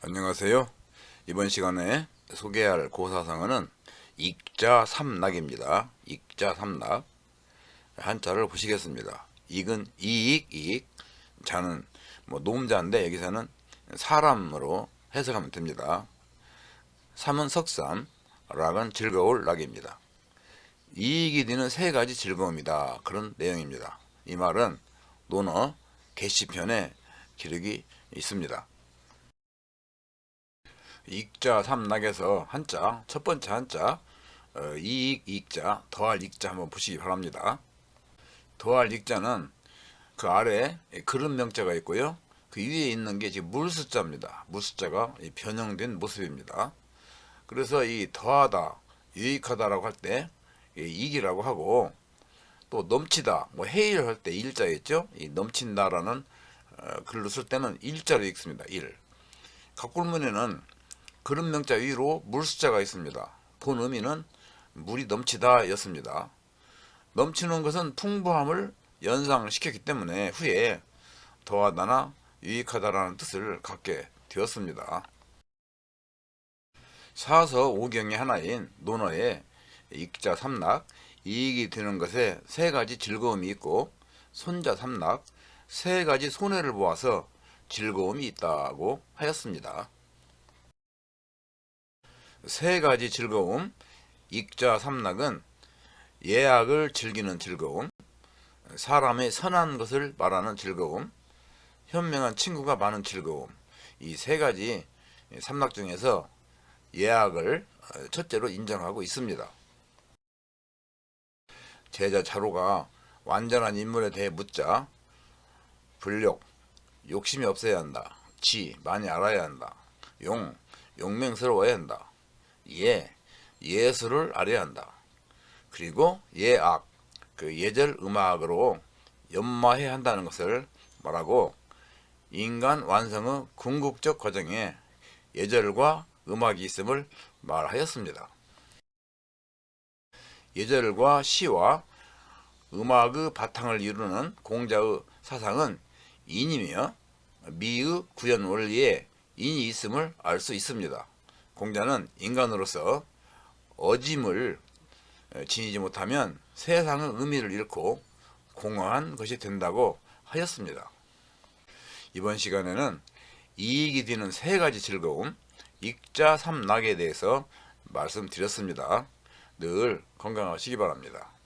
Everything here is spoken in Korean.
안녕하세요. 이번 시간에 소개할 고사성어는 익자 삼락입니다. 익자 삼락. 한자를 보시겠습니다. 익은 이익, 이익. 자는 뭐 노음자인데 여기서는 사람으로 해석하면 됩니다. 삼은 석삼, 락은 즐거울 락입니다. 이익이 되는 세 가지 즐거움이다. 그런 내용입니다. 이 말은 논어 게시편에 기록이 있습니다. 익자 삼락에서 한자 첫 번째 한자 어, 이익 이익자 더할 익자 한번 보시기 바랍니다. 더할 익자는 그 아래 그릇 명자가 있고요. 그 위에 있는 게 지금 물숫자입니다. 물숫자가 이 변형된 모습입니다. 그래서 이 더하다, 유익하다라고 할 때 이익이라고 하고 또 넘치다, 뭐 해일 할 때 일자 있죠? 이 넘친다라는 어, 글로 쓸 때는 일자로 읽습니다. 일. 각골문에는 그릇 명자 위로 물 숫자가 있습니다. 본 의미는 물이 넘치다 였습니다. 넘치는 것은 풍부함을 연상시켰기 때문에 후에 더하다나 유익하다라는 뜻을 갖게 되었습니다. 사서 오경의 하나인 논어에 익자 삼락, 이익이 되는 것에 세 가지 즐거움이 있고 손자 삼락, 세 가지 손해를 보아서 즐거움이 있다고 하였습니다. 세 가지 즐거움, 익자 삼락은 예악을 즐기는 즐거움, 사람의 선한 것을 말하는 즐거움, 현명한 친구가 많은 즐거움, 이 세 가지 삼락 중에서 예악을 첫째로 인정하고 있습니다. 제자 자로가 완전한 인물에 대해 묻자 불욕, 욕심이 없어야 한다. 지, 많이 알아야 한다. 용, 용맹스러워야 한다. 예, 예술을 알아야 한다. 그리고 예악, 그 예절 음악으로 연마해야 한다는 것을 말하고 인간 완성의 궁극적 과정에 예절과 음악이 있음을 말하였습니다. 예절과 시와 음악의 바탕을 이루는 공자의 사상은 인이며 미의 구현 원리에 인이 있음을 알 수 있습니다. 공자는 인간으로서 어짐을 지니지 못하면 세상의 의미를 잃고 공허한 것이 된다고 하였습니다. 이번 시간에는 이익이 되는 세 가지 즐거움, 익자 삼락에 대해서 말씀드렸습니다. 늘 건강하시기 바랍니다.